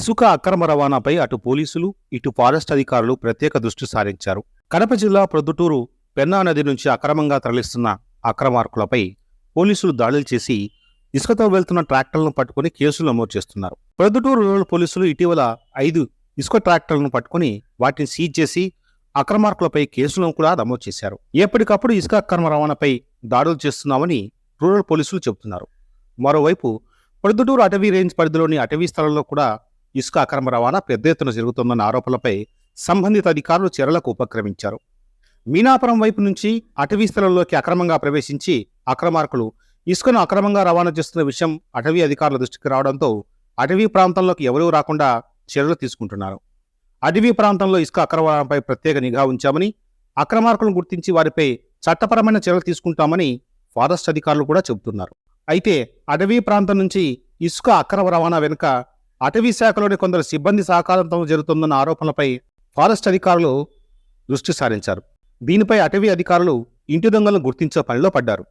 ఇసుక అక్రమ రవాణాపై అటు పోలీసులు ఇటు ఫారెస్ట్ అధికారులు ప్రత్యేక దృష్టి సారించారు. కడప జిల్లా ప్రొద్దుటూరు పెన్నా నది నుంచి అక్రమంగా తరలిస్తున్న అక్రమార్కులపై పోలీసులు దాడులు చేసి ఇసుకతో వెళ్తున్న ట్రాక్టర్లను పట్టుకుని కేసులు నమోదు చేస్తున్నారు. ప్రొద్దుటూరు రూరల్ పోలీసులు ఇటీవల ఐదు ఇసుక ట్రాక్టర్లను పట్టుకుని వాటిని సీజ్ చేసి అక్రమార్కులపై కేసులను కూడా నమోదు చేశారు. ఎప్పటికప్పుడు ఇసుక అక్రమ రవాణాపై దాడులు చేస్తున్నామని రూరల్ పోలీసులు చెబుతున్నారు. మరోవైపు ప్రొద్దుటూరు అటవీ రేంజ్ పరిధిలోని అటవీ స్థలంలో కూడా ఇసుక అక్రమ రవాణా పెద్ద ఎత్తున జరుగుతోందన్న ఆరోపణలపై సంబంధిత అధికారులు చర్యలకు ఉపక్రమించారు. మీనాపురం వైపు నుంచి అటవీ స్థలంలోకి అక్రమంగా ప్రవేశించి అక్రమార్కులు ఇసుకను అక్రమంగా రవాణా చేస్తున్న విషయం అటవీ అధికారుల దృష్టికి రావడంతో అటవీ ప్రాంతంలోకి ఎవరూ రాకుండా చర్యలు తీసుకుంటున్నారు. అటవీ ప్రాంతంలో ఇసుక అక్రమాలపై ప్రత్యేక నిఘా ఉంచామని అక్రమార్కులను గుర్తించి వారిపై చట్టపరమైన చర్యలు తీసుకుంటామని ఫారెస్ట్ అధికారులు కూడా చెబుతున్నారు. అయితే అటవీ ప్రాంతం నుంచి ఇసుక అక్రమ రవాణా వెనుక అటవీ శాఖలోని కొందరు సిబ్బంది సహకారంతో జరుగుతుందన్న ఆరోపణలపై ఫారెస్ట్ అధికారులు దృష్టి సారించారు. దీనిపై అటవీ అధికారులు ఇంటి దొంగలను గుర్తించే పనిలో పడ్డారు.